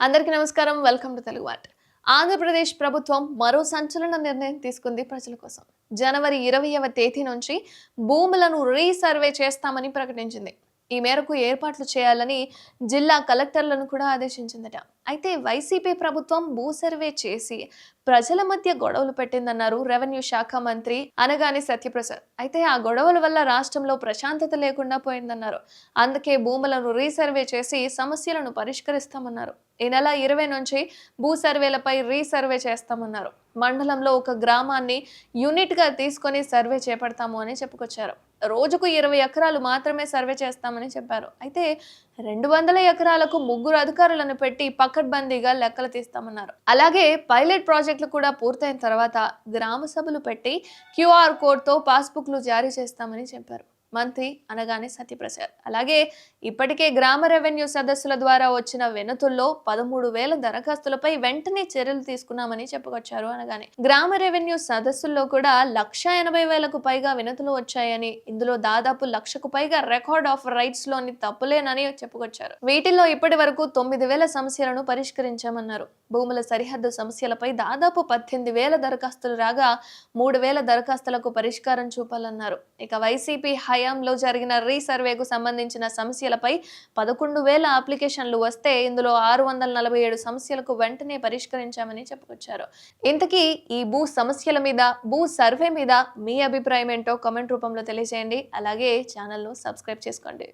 అందరికీ నమస్కారం. Welcome to Telugu what Andhra Pradesh ప్రభుత్వం మరో సంచలన నిర్ణయం తీసుకుంది ప్రజల కోసం. జనవరి ఇరవైవ తేదీ నుంచి భూములను రీసర్వే చేస్తామని ప్రకటించింది. ఈ మేరకు ఏర్పాట్లు చేయాలని జిల్లా కలెక్టర్లను కూడా ఆదేశించిందట. అయితే వైసీపీ ప్రభుత్వం భూ సర్వే చేసి ప్రజల మధ్య గొడవలు పెట్టిందన్నారు రెవెన్యూ శాఖ మంత్రి అనగాని సత్యప్రసాద్. అయితే ఆ గొడవల వల్ల రాష్ట్రంలో ప్రశాంతత లేకుండా పోయిందన్నారు. అందుకే భూములను రీసర్వే చేసి సమస్యలను పరిష్కరిస్తామన్నారు. ఈ నెల ఇరవై నుంచి భూ సర్వేలపై రీసర్వే చేస్తామన్నారు. మండలంలో ఒక గ్రామాన్ని యూనిట్గా తీసుకొని సర్వే చేపడతాము అని చెప్పుకొచ్చారు. రోజుకు ఇరవై ఎకరాలు మాత్రమే సర్వే చేస్తామని చెప్పారు. అయితే రెండు వందల ఎకరాలకు ముగ్గురు అధికారులను పెట్టి పకడ్బందీగా లెక్కలు తీస్తామన్నారు. అలాగే పైలట్ ప్రాజెక్ట్ ప్రాజెక్టులు కూడా పూర్తయిన తర్వాత గ్రామ సభలు పెట్టి క్యూఆర్ కోడ్తో పాస్బుక్లు జారీ చేస్తామని చెప్పారు. మంత్రి అనగానే సత్యప్రసాద్. అలాగే ఇప్పటికే గ్రామ రెవెన్యూ సదస్సుల ద్వారా వచ్చిన వినతుల్లో పదమూడు వేల దరఖాస్తులపై వెంటనే చర్యలు తీసుకున్నామని చెప్పుకొచ్చారు అనగానే. గ్రామ రెవెన్యూ సదస్సుల్లో కూడా లక్ష ఎనభై వేలకు పైగా వినతులు వచ్చాయని ఇందులో దాదాపు లక్షకు పైగా రికార్డ్ ఆఫ్ రైట్స్లోని తప్పులేనని చెప్పుకొచ్చారు. వీటిల్లో ఇప్పటి వరకు తొమ్మిది వేల సమస్యలను పరిష్కరించామన్నారు. భూముల సరిహద్దు సమస్యలపై దాదాపు పద్దెనిమిది వేల దరఖాస్తులు రాగా మూడు వేల దరఖాస్తులకు పరిష్కారం చూపాలన్నారు. ఇక వైసీపీ హై హయాంలో జరిగిన రీసర్వేకు సంబంధించిన సమస్యలపై పదకొండు వేల అప్లికేషన్లు వస్తే ఇందులో ఆరు వందల నలభై ఏడు సమస్యలకు వెంటనే పరిష్కరించామని చెప్పుకొచ్చారు. ఇంతకీ ఈ భూ సమస్యల మీద భూ సర్వే మీద మీ అభిప్రాయం ఏంటో కామెంట్ రూపంలో తెలియజేయండి. అలాగే ఛానల్ను సబ్స్క్రైబ్ చేసుకోండి.